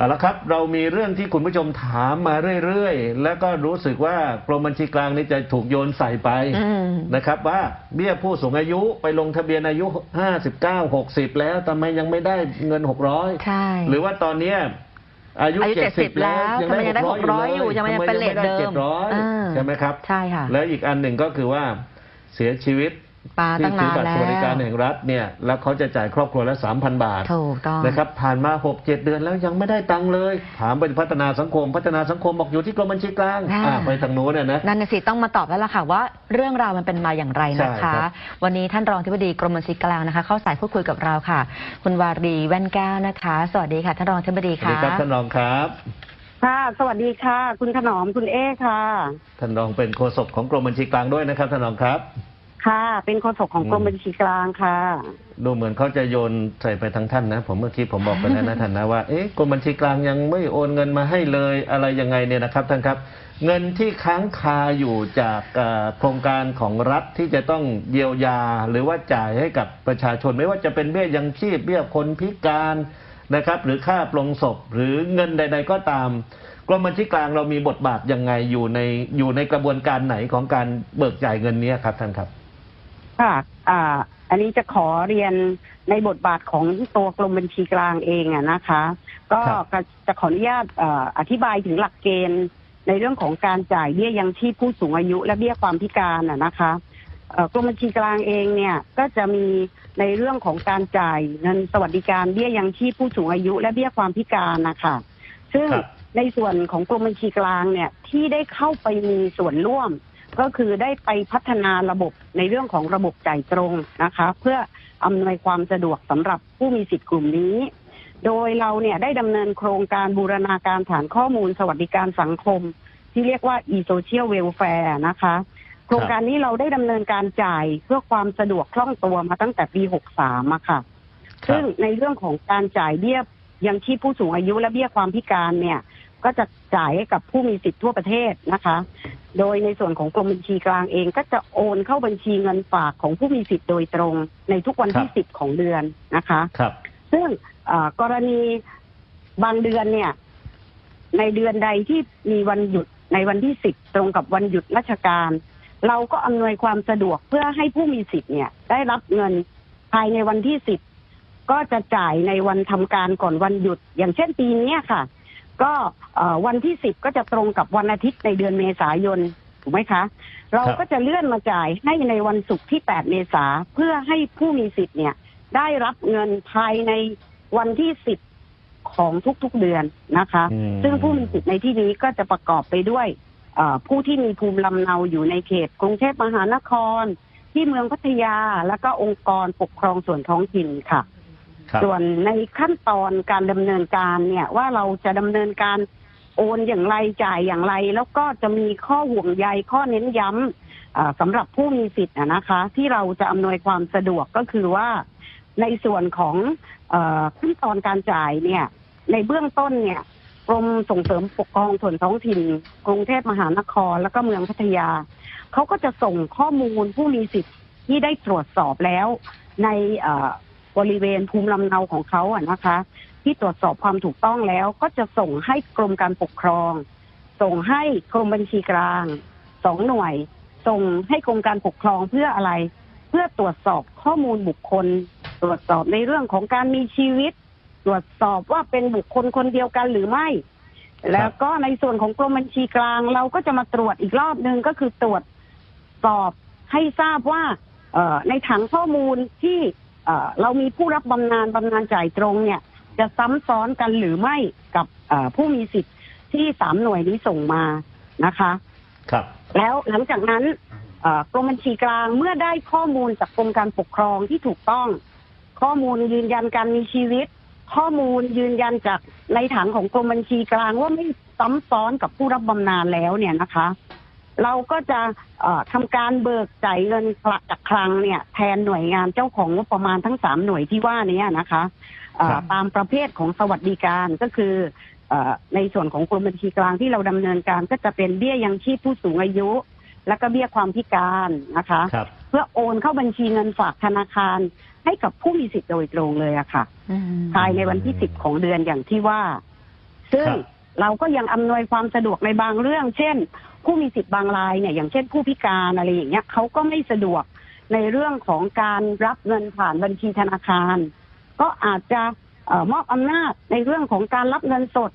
เอาละครับเรามีเรื่องที่คุณผู้ชมถามมาเรื่อยๆ แล้วก็รู้สึกว่ากรมบัญชีกลางนี่จะถูกโยนใส่ไปอืมนะครับ ว่าเบี้ยผู้สูงอายุไปลงทะเบียนอายุ 59 60 แล้วทำไมยังไม่ได้เงิน 600ใช่หรือว่าตอนเนี้ยอายุอายุ70 70แล้วทำไมยังได้600อยู่ทำไมยังเป็นเรทเดิม700อ่าใช่ไหมครับ ใช่ค่ะ แล้วอีกอันหนึ่งก็คือว่าเสียชีวิต ปาที่ตั้งถืนานบัตรแล้สววัสดิการแห่งรัฐเนี่ยแล้วเขาจะจ่ายครอบครัวละ3,000บาทถูกต้องนะครับผ่านมา6 7เดือนแล้วยังไม่ได้ตังค์เลย ถามไปพัฒนาสังคม พัฒนาสังคมบอกอยู่ที่กรมบัญชีกลางอ่าอ่าไปทางโน้นน่ะนะนั่นน่ะสิต้องมาตอบแล้วล่ะค่ะว่าเรื่องราวมันเป็นมาอย่างไรนะใช่ครัคะบวันนี้ท่านรองที่ปดีกรมบัญชีกลางนะคะ เข้าสายพูดคุยกับเราค่ะ คุณวารีแว่นแก้วนะคะ สวัสดีค่ะท่านรองที่ปดีสวัสดีค่ะครับท่านรองครับค่ะ สวัสดีค่ะ คุณถนอมคุณเอค่ะ ท่านรองเป็นโฆษกของกรมบัญชีกลางด้วยนะครับท่านรองครับ ค่ะ เป็นโฆษกของกรมบัญชีกลางค่ะ ดูเหมือนเขาจะโยนใส่ไปทางท่านนะ ผมเมื่อกี้ผมบอกไปแล้วนะท่านนะว่าเอ๊ะกรมบัญชีกลางยังไม่โอนเงินมาให้เลยอะไรยังไงเนี่ยนะครับท่านครับ เงินที่ค้างคาอยู่จากโครงการของรัฐที่จะต้องเยียวยาหรือว่าจ่ายให้กับประชาชน ไม่ว่าจะเป็นเบี้ยยังชีพเบี้ยคนพิการนะครับ หรือค่าปลงศพหรือเงินใด ๆ ก็ตามกรมบัญชีกลางเรามีบทบาทยังไงอยู่ในอยู่ในกระบวนการไหนของการเบิกจ่ายเงินนี้ครับท่านครับ ค่ะอ่าอันนี้จะขอเรียนในบทบาทของตัวกรมบัญชีกลางเองอะนะคะ ก็ครับจะขออนุญาตเอ่ออธิบายถึงหลักเกณฑ์ในเรื่องของการจ่ายเบี้ยยังชีพผู้สูงอายุ และเบี้ยความพิการอะนะคะเอ่อกรมบัญชีกลางเองเนี่ยก็จะมีในเรื่องของการจ่ายเงินสวัสดิการเบี้ยยังชีพผู้สูงอายุ และเบี้ยความพิการนะคะซึ่งครับ ในส่วนของกรมบัญชีกลางเนี่ยที่ได้เข้าไปมีส่วนร่วม ก็คือได้ไปพัฒนาระบบในเรื่องของระบบจ่ายตรงนะคะ เพื่ออำนวยความสะดวกสำหรับผู้มีสิทธิ์กลุ่มนี้ โดยเราเนี่ยได้ดำเนินโครงการบูรณาการฐานข้อมูลสวัสดิการสังคม ที่เรียกว่า e-social welfare นะคะ โครงการนี้เราได้ดำเนินการจ่ายเพื่อความสะดวกคล่องตัวมาตั้งแต่ปี 63อะค่ะ ซึ่งในเรื่องของการจ่ายเบี้ยยังชีพผู้สูงอายุและเบี้ยความพิการเนี่ย ก็จะจ่ายให้กับผู้มีสิทธิ์ทั่วประเทศนะคะ โดยในส่วนของกรมบัญชีกลางเอง ก็จะโอนเข้าบัญชีเงินฝากของผู้มีสิทธิ์โดยตรงในทุกวันที่ครับสิบของเดือนนะคะครับซึ่งเอ่อกรณีบางเดือนเนี่ย ในเดือนใดที่มีวันหยุดในวันที่สิบตรงกับวันหยุดราชการ เราก็อำนวยความสะดวกเพื่อให้ผู้มีสิทธิ์เนี่ย ได้รับเงินภายในวันที่สิบก็จะจ่ายในวันทำการก่อนวันหยุด อย่างเช่นปีเนี้ยค่ะ ก็เอ่อวันที่สิบก็จะตรงกับวันอาทิตย์ในเดือนเมษายนถูกไหมคะ เราก็จะเลื่อนมาจ่ายให้ในวันศุกร์ที่8เมษาเพื่อให้ผู้มีสิทธิ์เนี่ย ได้รับเงินภายในวันที่10ของทุกๆเดือนนะคะอืมซึ่งผู้มีสิทธิ์ในที่นี้ก็จะประกอบไปด้วยเอ่อผู้ที่มีภูมิลำเนาอยู่ในเขตกรุงเทพมหานคร ที่เมืองพัทยา แล้วก็องค์กรปกครองส่วนท้องถิ่นค่ะครับ ส่วนในขั้นตอนการดำเนินการเนี่ยว่าเราจะดำเนินการโอนอย่างไรจ่ายอย่างไร แล้วก็จะมีข้อห่วงใยข้อเน้นย้ำอ่าสำหรับผู้มีสิทธิ์นะคะ ที่เราจะอำนวยความสะดวกก็คือว่าในส่วนของอขั้นตอนการจ่ายเนี่ย ในเบื้องต้นเนี่ยกรมส่งเสริมปกครองส่วนท้องถิ่น กรุงเทพมหานครแล้วก็เมืองพัทยาเขาก็จะส่งข้อมูลผู้มีสิทธิ์ที่ได้ตรวจสอบแล้วใน บริเวณภูมิลำเนาของเขาอะนะคะ ที่ตรวจสอบความถูกต้องแล้วก็จะส่งให้กรมการปกครอง ส่งให้กรมบัญชีกลางสองหน่วย ส่งให้กรมการปกครองเพื่ออะไร เพื่อตรวจสอบข้อมูลบุคคล ตรวจสอบในเรื่องของการมีชีวิต ตรวจสอบว่าเป็นบุคคลคนเดียวกันหรือไม่ แล้วก็ในส่วนของกรมบัญชีกลาง เราก็จะมาตรวจอีกรอบหนึ่งก็คือตรวจสอบให้ทราบว่าในถังข้อมูลที่ เอ่อเรามีผู้รับบำนาญบำนาญจ่ายตรงเนี่ย จะซ้ำซ้อนกันหรือไม่กับเอ่อผู้มีสิทธิ์ที่สามหน่วยนี้ส่งมานะคะ ครับ แล้วหลังจากนั้นเอ่อกรมบัญชีกลางเมื่อได้ข้อมูลจากกรมการปกครองที่ถูกต้อง ข้อมูลยืนยันการมีชีวิต ข้อมูลยืนยันจากในถังของกรมบัญชีกลางว่าไม่ซ้ำซ้อนกับผู้รับบำนาญแล้วเนี่ยนะคะ เราก็จะเอ่อทำการเบิกจ่ายเงินจากคลังเนี่ย แทนหน่วยงานเจ้าของงบประมาณทั้งสามหน่วยที่ว่านี้นะคะเอ่อครับตามประเภทของสวัสดิการก็คือเออในส่วนของกรมบัญชีกลางที่เราดำเนินการก็จะเป็นเบี้ยยังชีพผู้สูงอายุ แล้วก็เบี้ยความพิการนะคะครับเพื่อโอนเข้าบัญชีเงินฝากธนาคารให้กับผู้มีสิทธิ์โดยตรงเลยอะค่ะอืมภายในวันที่สิบของเดือนอย่างที่ว่า ซึ่งครับเราก็ยังอำนวยความสะดวกในบางเรื่อง เช่น ผู้มีสิทธิ์บางรายเนี่ยอย่างเช่นผู้พิการอะไรอย่างเงี้ยเขาก็ไม่สะดวกในเรื่องของการรับเงินผ่านบัญชีธนาคาร ก็อาจจะออมอบอำนาจในเรื่องของการรับเงินสด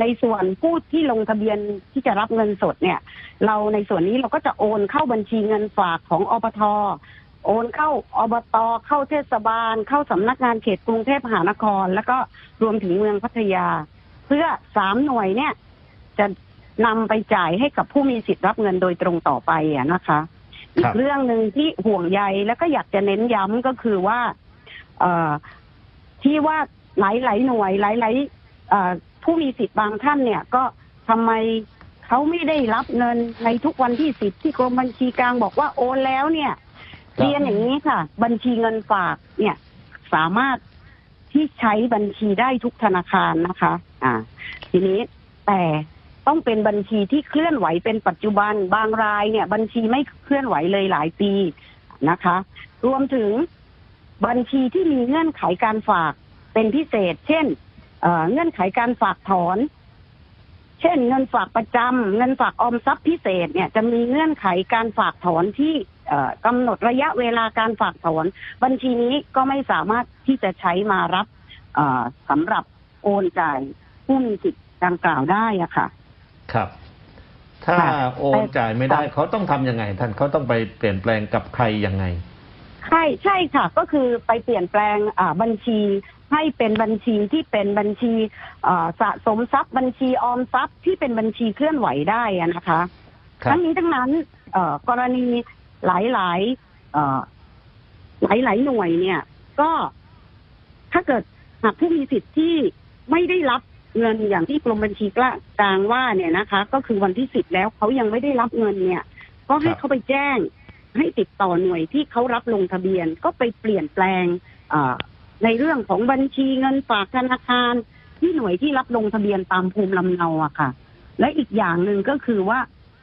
ในส่วนผู้ที่ลงทะเบียนที่จะรับเงินสดเนี่ย เราในส่วนนี้เราก็จะโอนเข้าบัญชีเงินฝากของอปทโอนเข้าอบตเข้าเทศบาล เข้าสำนักงานเขตกรุงเทพมหานคร แล้วก็รวมถึงเมืองพัทยา เพื่อสามหน่วยเนี่ย จะ นำไปจ่ายให้กับผู้มีสิทธิ์รับเงินโดยตรงต่อไปอะนะคะ อีครักบเรื่องหนึ่งที่ห่วงใยแล้วก็อยากจะเน้นย้ำก็คือว่าเอ่อที่ว่าหลายหลายๆหน่วยหลายหลายๆเอ่อผู้มีสิทธิ์บางท่านเนี่ยก็ทำไมเขาไม่ได้รับเงินในทุกวันที่สิบที่กรมบัญชีกลางบอกว่าโอนแล้วเนี่ยครับเรียนอย่างนี้ค่ะ บัญชีเงินฝากเนี่ยสามารถที่ใช้บัญชีได้ทุกธนาคารนะคะ อ่า ทีนี้แต่ ต้องเป็นบัญชีที่เคลื่อนไหวเป็นปัจจุบันบางรายเนี่ย บัญชีไม่เคลื่อนไหวเลยหลายปีนะคะ รวมถึงบัญชีที่มีเงื่อนไขการฝากเป็นพิเศษ เช่นเเงื่อนไขการฝากถอน เช่น เงินฝากประจำเงินฝากออมทรัพย์พิเศษเนี่ยจะมีเงื่อนไขการฝากถอนที่เอ่อกำหนดระยะเวลาการฝากถอน บัญชีนี้ก็ไม่สามารถที่จะใช้มารับเอ่อสำหรับโอนจ่ายผู้มีสิทธิ์ดังกล่าวได้อะค่ะ ครับ ถ้าค่ะโอนจ่ายไม่ได้ค่ะเขาต้องทำยังไง ท่านเขาต้องไปเปลี่ยนแปลงกับใครยังไง ใช่ใช่ค่ะ ก็คือไปเปลี่ยนแปลงอ่าบัญชีให้เป็นบัญชีที่เป็นบัญชีอ่าสะสมทรัพย์ บัญชีออมทรัพย์ที่เป็นบัญชีเคลื่อนไหวได้อะนะคะ ครับทั้งนี้ทั้งนั้นเอ่อกรณีหลายหลายๆเอ่อหลายหลายๆหน่วยเนี่ย ก็ถ้าเกิดหากผู้มีสิทธิ์ที่ไม่ได้รับ เงินอย่างที่กรมบัญชีกลางว่าเนี่ยนะคะ ก็คือวันที่สิบแล้วเขายังไม่ได้รับเงินเนี่ย ก็ให้ครับเขาไปแจ้ง ให้ติดต่อหน่วยที่เขารับลงทะเบียนก็ไปเปลี่ยนแปลงเอ่อในเรื่องของบัญชีเงินฝากธนาคาร ที่หน่วยที่รับลงทะเบียนตามภูมิลำเนาอะค่ะ และอีกอย่างหนึ่งก็คือว่า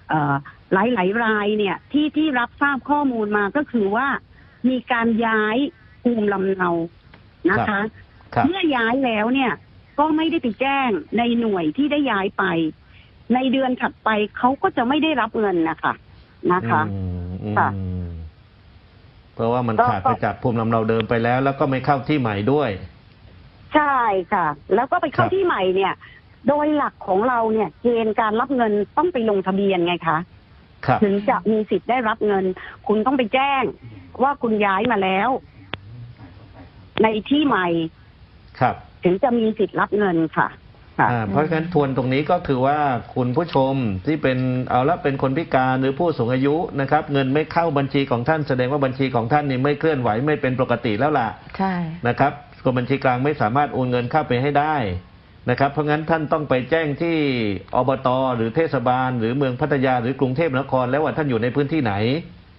เอ่อหลายหลายๆรายเนี่ยที่ที่รับทราบข้อมูลมาก็คือว่ามีการย้ายภูมิลำเนานะคะครับเมื่อย้ายแล้วเนี่ย ก็ไม่ได้ไปแจ้งในหน่วยที่ได้ย้ายไป ในเดือนถัดไปเขาก็จะไม่ได้รับเงินนะคะนะคะ อืมอืมค่ะ เพราะว่ามันก็ขาดไปจากภูมิลำเนาเดิมไปแล้ว แล้วก็ไม่เข้าที่ใหม่ด้วย ใช่ค่ะ แล้วก็ไปเข้าครับ ที่ใหม่เนี่ย โดยหลักของเราเนี่ยเกณฑ์การรับเงินต้องไปลงทะเบียนไงคะ ครับ ถึงจะมีสิทธิ์ได้รับเงิน คุณต้องไปแจ้งว่าคุณย้ายมาแล้ว ในที่ใหม่ ครับ ถึงจะมีสิทธิ์รับเงินค่ะค่ะ อ่าเพราะฉะนั้นทวนตรงนี้ก็คือว่าคุณผู้ชมที่เป็นเอาละเป็นคนพิการหรือผู้สูงอายุนะครับ เงินไม่เข้าบัญชีของท่านแสดงว่าบัญชีของท่านนี่ไม่เคลื่อนไหวไม่เป็นปกติแล้วล่ะใช่ นะครับกรมบัญชีกลางไม่สามารถโอนเงินเข้าไปให้ได้นะครับ เพราะงั้นท่านต้องไปแจ้งที่อบตหรือเทศบาล หรือเมืองพัทยาหรือกรุงเทพมหานครแล้วว่าท่านอยู่ในพื้นที่ไหน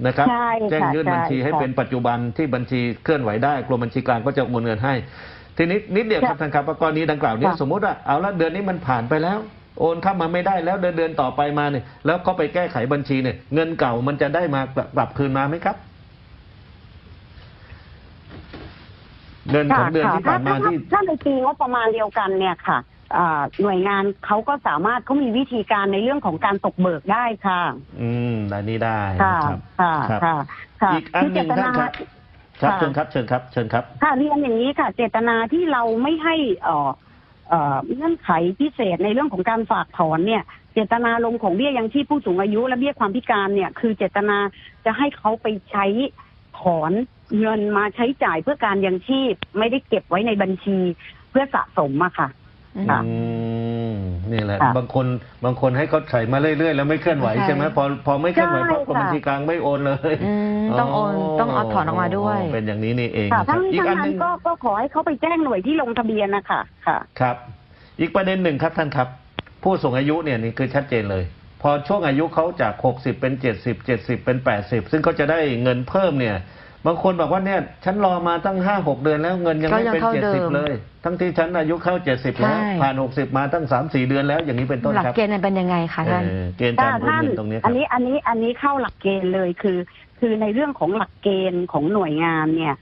นะครับ ใช่ค่ะแจ้งยื่นใช่บัญชีให้ค่ะ เป็นปัจจุบันที่บัญชีเคลื่อนไหวได้กรมบัญชีกลางก็จะโอนเงินให้ ทีนี้นิดเดียวครับท่านครับว่ากรณีดังกล่าวเนี้ค่ะสมมุติว่าเอาละเดือนนี้มันผ่านไปแล้ว โอนเข้ามาไม่ได้แล้วเดือนเดือนต่อไปมาเนี่ยแล้วก็ไปแก้ไขบัญชีเนี่ย เงินเก่ามันจะได้มากลับกลับคืนมาไหมครับ เดือนของเดือนที่ผ่านมาถ้าที่ถ้าในปีงบประมาณเดียวกันเนี่ยค่ะอ่าหน่วยงานเขาก็สามารถเขามีวิธีการในเรื่องของการตกเบิกได้ค่ะ อืมรายนี้ได้ค่ะนะครับค่ะครับค่ะ ค่ะ อีกอันหนึ่งคืเจตท่านครับ ครับค่ะเชิญครับเชิญครับเชิญครับ ค่ะเรียนอย่างนี้ค่ะ เจตนาที่เราไม่ให้เอ่อเอ่อเงื่อนไขพิเศษในเรื่องของการฝากถอนเนี่ย เจตนาลงของเบี้ยยังชีพผู้สูงอายุ และเบี้ยความพิการเนี่ย คือเจตนาจะให้เขาไปใช้ถอนเงินมาใช้จ่ายเพื่อการยังชีพ ไม่ได้เก็บไว้ในบัญชีเพื่อสะสมอะค่ะค่ะอืม นี่แหละ ค่ะบางคนบางคนให้เขาใส่มาเรื่อยๆ แล้วไม่เคลื่อนไหวใช่ ใช่ไหมพอพอไม่เคลื่อนไหวใช่ปั๊บกรมค่ะบัญชีกลางไม่โอนเลยอืมต้องโอนต้องเอาถอนออกมาด้วย เป็นอย่างนี้นี่เองค่ะครัทั้บงนี้อีกทั้งอันหนั้นึ่นงก็ก็ขอให้เขาไปแจ้งหน่วยที่ลงทะเบียนนะคะค่ะ ครับ อีกประเด็นหนึ่งครับท่านครับ ผู้สูงอายุเนี่ยนี่คือชัดเจนเลย พอช่วงอายุเขาจาก 60 เป็น 70 70 เป็น 80 ซึ่งเขาจะได้เงินเพิ่มเนี่ย บางคนบอกว่าเนี่ยฉันรอมาตั้ง5 6เดือนแล้วเงินยังไม่ก็ยังเป็นเข้าเดิม70เลย ทั้งที่ฉันอายุเข้า70แล้วใช่ผ่าน60มาตั้ง3 4เดือนแล้วอย่างนี้เป็นต้นหลักครับเกณฑ์มันเป็นยังไงคะท่านเออเกณฑ์การโอนท่านเงินตรงนี้คอัรับนนี้อันนี้อันนี้เข้าหลักเกณฑ์เลยคือ คือในเรื่องของหลักเกณฑ์ของหน่วยงานเนี่ย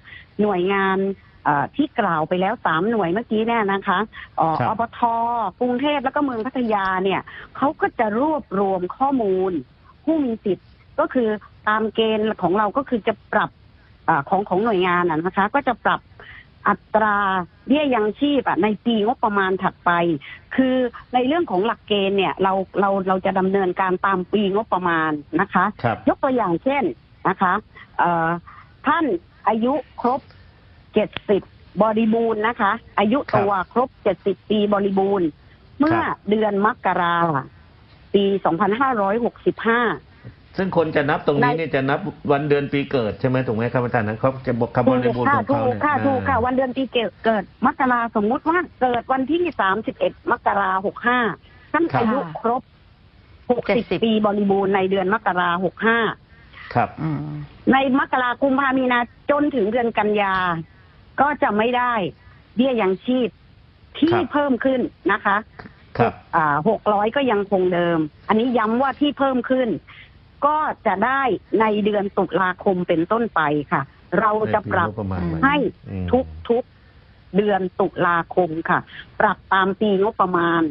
หน่วยงานเอ่อที่กล่าวไปแล้วสามหน่วยเมื่อกี้เนี่ยนะคะเอ่อครับอบทกรุงเทพแล้วก็เมืองพัทยาเนี่ยเขาก็จะรวบรวมข้อมูลผู้มีสิทธิ์ก็คือตามเกณฑ์ของเราก็คือจะปรับ อาของของหน่วยงานนะนะคะ ก็จะปรับอัตราเบี้ยยังชีพอะในปีงบประมาณถัดไป คือในเรื่องของหลักเกณฑ์เนี่ยเราเราเราจะดำเนินการตามปีงบประมาณนะคะครับยกตัวอย่างเช่นนะคะเอ่อท่านอายุครบเจ็ดสิบบริบูรณ์นะคะ อายุตัวครบเจ็ดสิบปีบริบูรณ์ เมื่อเดือนมกราปีสองพันห้าร้อยหกสิบห้า ซึ่งคนจะนับตรงนี้ใน เนี่ยจะนับวันเดือนปีเกิดใช่ไหมถูกไหมครับอาจารย์นะเขาจะบอกคำบริบูรณ์ค่ะของถูเขากเนี่ยค่ะถูกค่ะ วันเดือนปีเกิดเกิด มกราสมมุติว่าเกิดวันที่สามสิบเอ็ดมกราหกห้าท่านอายุครบหกสิบ70 ปีบริบูรณ์ในเดือนมกราหกห้าครับ อืม ในมกรากุมภามีนาจนถึงเดือนกันยา ก็จะไม่ได้เบี้ยยังชีพที่ครับ เพิ่มขึ้นนะคะ ครับ อ่าหกร้อยก็ยังคงเดิม อันนี้ย้ำว่าที่เพิ่มขึ้น ก็จะได้ในเดือนตุลาคมเป็นต้นไปค่ะ เราจะปรับในปีงประมาณใหม่ให้อืมทุกทุกเดือนตุลาคมค่ะ ปรับตามปีงบประมาณ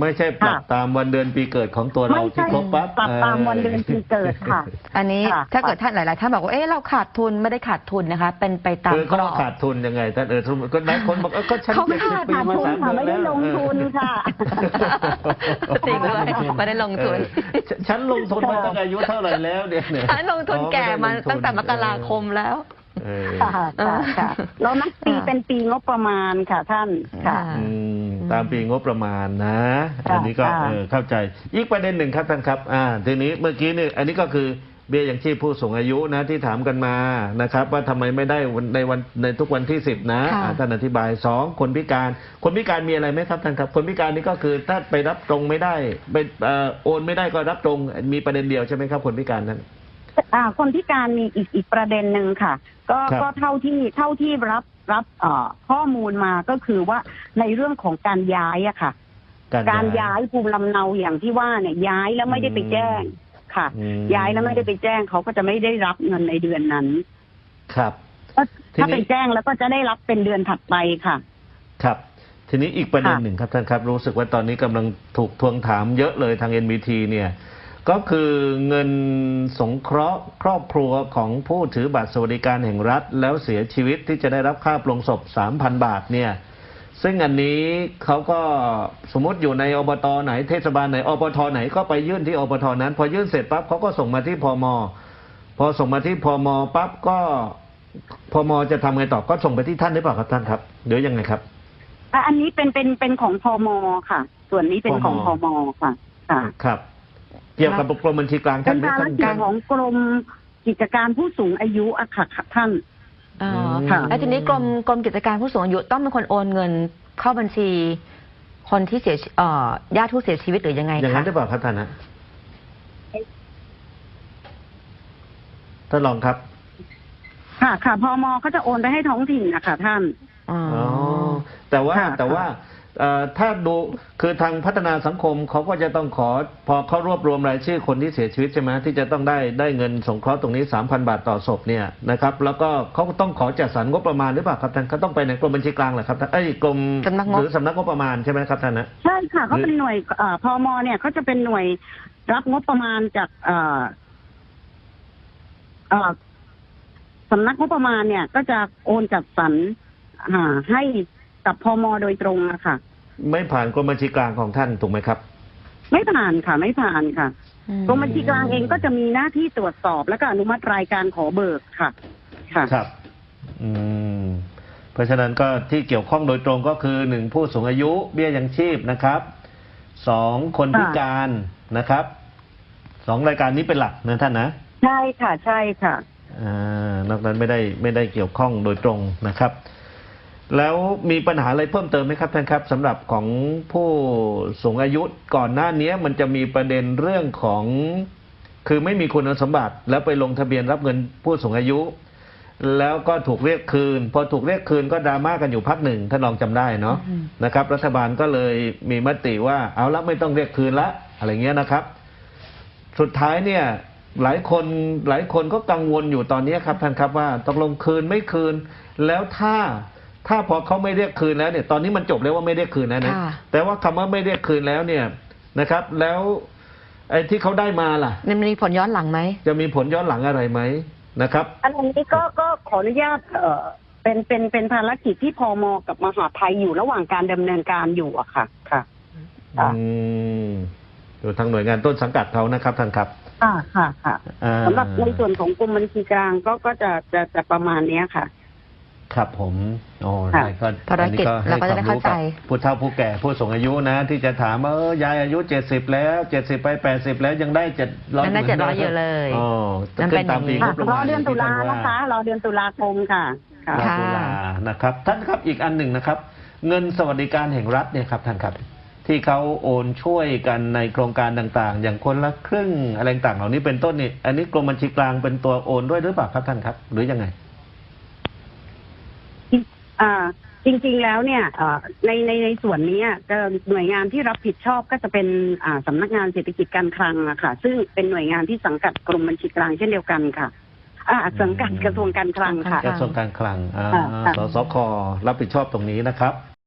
ไม่ใช่ปรับค่ะ ตามวันเดือนปีเกิดของตัวเราไม่ที่ใช่ครบปั๊บปรับตามวันเดือนปีเกิดค่ะ อันนี้ค่ะ ถ้าเกิดท่านหลาย ๆ ท่านบอกว่าเอ๊ะเราขาดทุนไม่ได้ขาดทุนนะคะ เป็นไปตามคือกเขารอบ ขาดทุนยังไงท่านเออทุนก็หลายคนบอกเออก็ฉันเขาไม่เจ็ดสิบขาดปีขาดมาทุนสามค่ะเดือนไม่ได้แล้วลงทุนค่ะ จริงด้วยไม่ได้ลงทุน เออฉฉันลงทุนมาตั้งอายุเท่าไหร่แล้วเนี่ยเนี่ยฉันลงทุนแก่มาอ๋อไได้ลทุนตั้งแต่มกราคมแล้ว เออ ค่ะค่ะค่ะเรานับปีค่ะเป็นปีงบประมาณค่ะท่านค่ะ อืม ตามปีงบประมาณนะค่ะอันนี้ก็ค่ะเออเข้าใจ อีกประเด็นหนึ่งครับท่านครับอ่าทีนี้เมื่อกี้นี่อันนี้ก็คือเบี้ยยังชีพผู้สูงอายุนะที่ถามกันมานะครับ ว่าทำไมไม่ได้วันในวันในทุกวันที่สิบนะค่ะอ่าท่านอธิบายสองคนพิการ คนพิการมีอะไรไหมครับท่านครับ คนพิการนี่ก็คือถ้าไปรับตรงไม่ได้ไปเอ่อโอนไม่ได้ก็รับตรงมีประเด็นเดียวใช่ไหมครับ คนพิการนั้นอ่าคนพิการมีอีกอีกประเด็นหนึ่งค่ะ ก็ครับ ก็เท่าที่เท่าที่รับรับเอ่อข้อมูลมาก็คือว่าในเรื่องของการย้ายอะค่ะ การย้ายภูมิลำเนาอย่างที่ว่าเนี่ยย้ายแล้วไม่ได้ไปแจ้งค่ะ อืมย้ายแล้วไม่ได้ไปแจ้งเขาก็จะไม่ได้รับเงินในเดือนนั้นครับ ก็ทีถ้านี้ ไปแจ้งแล้วก็จะได้รับเป็นเดือนถัดไปค่ะ ครับ ทีนี้อีกประเด็นค่ะ หนึ่งครับท่านครับ รู้สึกว่าตอนนี้กำลังถูกทวงถามเยอะเลยทาง NBT เนี่ย ก็คือเงินสงเคราะห์ครอบครัวของผู้ถือบัตรสวัสดิการแห่งรัฐ แล้วเสียชีวิตที่จะได้รับค่าปลงศพ 3,000 บาทเนี่ยซึ่งอันนี้เขาก็สมมติอยู่ในอบตไหนเทศบาลไหนอบทไหนก็ไปยื่นที่อบทนั้น พอยื่นเสร็จปั๊บเขาก็ส่งมาที่พมพอส่งมาที่พมปั๊บก็พมจะทำไงต่อก็ส่งไปที่ท่านหรือเปล่าครับท่านครับเดี๋ยวยังไงครับอะอันนี้เป็นเป็นเป็นของพมค่ะ ส่วนนี้เป็นของพพมมค่ะค่ะครับ เกี่ยวกับกรมบัญชีกลางเป็ท่านนไหม่ภารท่านกิจท่าน ของกรมกิจการผู้สูงอายุอะค่ะค่ะท่าน อ๋อมค่ะ แล้วทีนี้กรมกรมกิจการผู้สูงอายุต้องเป็นคนโอนเงินเข้าบัญชี คนที่เสียชีเอ่อญาติผู้เสียชีวิตหรือยังไงอย่างคะนั้นหรือเปล่าครับท่านนะท่านรองครับ ค่ะค่ะพมเขาจะโอนไปให้ท้องถิ่นนะคะท่าน อ๋ออ๋อแต่ว่าค่ะแต่ว่าเอ่อ ถ้าดูคือทางพัฒนาสังคมเขาก็จะต้องขอพอเขารวบรวมรายชื่อคนที่เสียชีวิตใช่ไหมที่จะต้องได้ได้เงินสงเคราะห์ตรงนี้สามพันบาทต่อศพเนี่ยนะครับแล้วก็เขาก็ต้องขอจัดสรรงบประมาณหรือเปล่าครับท่านเขาต้องไปในกรมบัญชีกลางเหรอครับท่านเอ้ยกรมสำนักงบหรือสำนักงบประมาณใช่ไหมครับท่านนะใช่ค่ะเขาเป็นหน่วยเอ่อพมเนี่ยเขาจะเป็นหน่วยรับงบประมาณจากเอ่อเอ่อสำนักงบประมาณเนี่ย ก็จะโอนจัดสรรอ่าให้กับพมโดยตรงอะค่ะ ไม่ผ่านกรมบัญชีกลางของท่านถูกไหมครับ ไม่ผ่านค่ะไม่ผ่านค่ะอืม กรมบัญชีกลางเองก็จะมีหน้าที่ตรวจสอบแล้วก็อนุมัติรายการขอเบิกค่ะ ค่ะ ครับ อืม เพราะฉะนั้นก็ที่เกี่ยวข้องโดยตรงก็คือหนึ่งผู้สูงอายุเบี้ยยังชีพนะครับสองคนพิการนะครับสองรายการนี้เป็นหลักนะท่านนะใช่ค่ะใช่ค่ะ อ่านอกนั้นไม่ได้ไม่ได้เกี่ยวข้องโดยตรงนะครับ แล้วมีปัญหาอะไรเพิ่มเติมไหมครับท่านครับสำหรับของผู้สูงอายุก่อนหน้านี้มันจะมีประเด็นเรื่องของ คือไม่มีคุณสมบัติ แล้วไปลงทะเบียนรับเงินผู้สูงอายุ แล้วก็ถูกเรียกคืน พอถูกเรียกคืนก็ดราม่ากันอยู่พักหนึ่งท่านลองจำได้เนาะอืมนะครับ รัฐบาลก็เลยมีมติว่าเอาละไม่ต้องเรียกคืนละอะไรเงี้ยนะครับ สุดท้ายเนี่ยหลายคนหลายคนก็กังวลอยู่ตอนนี้ครับท่านครับว่าตกลงคืนไม่คืนแล้วถ้า ถ้าพอเขาไม่เรียกคืนแล้วเนี่ย ตอนนี้มันจบแล้วว่าไม่เรียกคืนแล้วนะค่ะ แต่ว่าคำว่าไม่เรียกคืนแล้วเนี่ยนะครับ แล้วไอ้ที่เขาได้มาล่ะ มันมีผลย้อนหลังไหม จะมีผลย้อนหลังอะไรไหมนะครับ อันนี้ก็ก็ขออนุญาตเอ่อเป็นเป็นเป็นภารกิจที่พมกับมหาไทยอยู่ระหว่างการดำเนินการอยู่อะค่ะ ค่ะอืค่ะมอยู่ทางหน่วยงานต้นสังกัดเขานะครับท่านครับค่ะค่ะค่ะอ่า สำหรับในส่วนของกรมบัญชีกลางก็ก็จะจะจะประมาณเนี้ยค่ะ ครับผมโอ้ค่ะได้ก็ภารกิจอันนี้เราก็จะได้เข้าใจให้ความรู้กับผู้เฒ่าผู้แก่ผู้สูงอายุนะ ที่จะถามว่าเออยายอายุเจ็ดสิบแล้วเจ็ดสิบไปแปดสิบแล้วยังได้เจ็ดร้อยยังได้700อยู่เลยอ๋อมันเป็ขึ้นนตามปีอย่างนี้งบประรอมาณเดือนตุลาที่ท่นะคะว่รอเดือนตุลาคมค่ะค่ะ ค่ะ ตุลานะครับ ท่านครับอีกอันหนึ่งนะครับ เงินสวัสดิการแห่งรัฐเนี่ยครับท่านครับ ที่เขาโอนช่วยกันในโครงการต่างๆ อย่างคนละครึ่งอะไรต่างๆเหล่านี้เป็นต้นนี่อันนี้กรมบัญชีกลางเป็นตัวโอนด้วยหรือเปล่าครับท่านครับ หรือยังไง อ่าจริงๆแล้วเนี่ยเอ่อในในในส่วนนี้จะหน่วยงานที่รับผิดชอบก็จะเป็นอ่าสำนักงานเศรษฐกิจการคลังอะค่ะ ซึ่งเป็นหน่วยงานที่สังกัดกรมบัญชีกลางเช่นเดียวกันค่ะอ่าสังกัดกระทรวงการคลังค่ะ กระทรวงการคลังอ่าค่ะสสครับผิดชอบตรงนี้นะครับ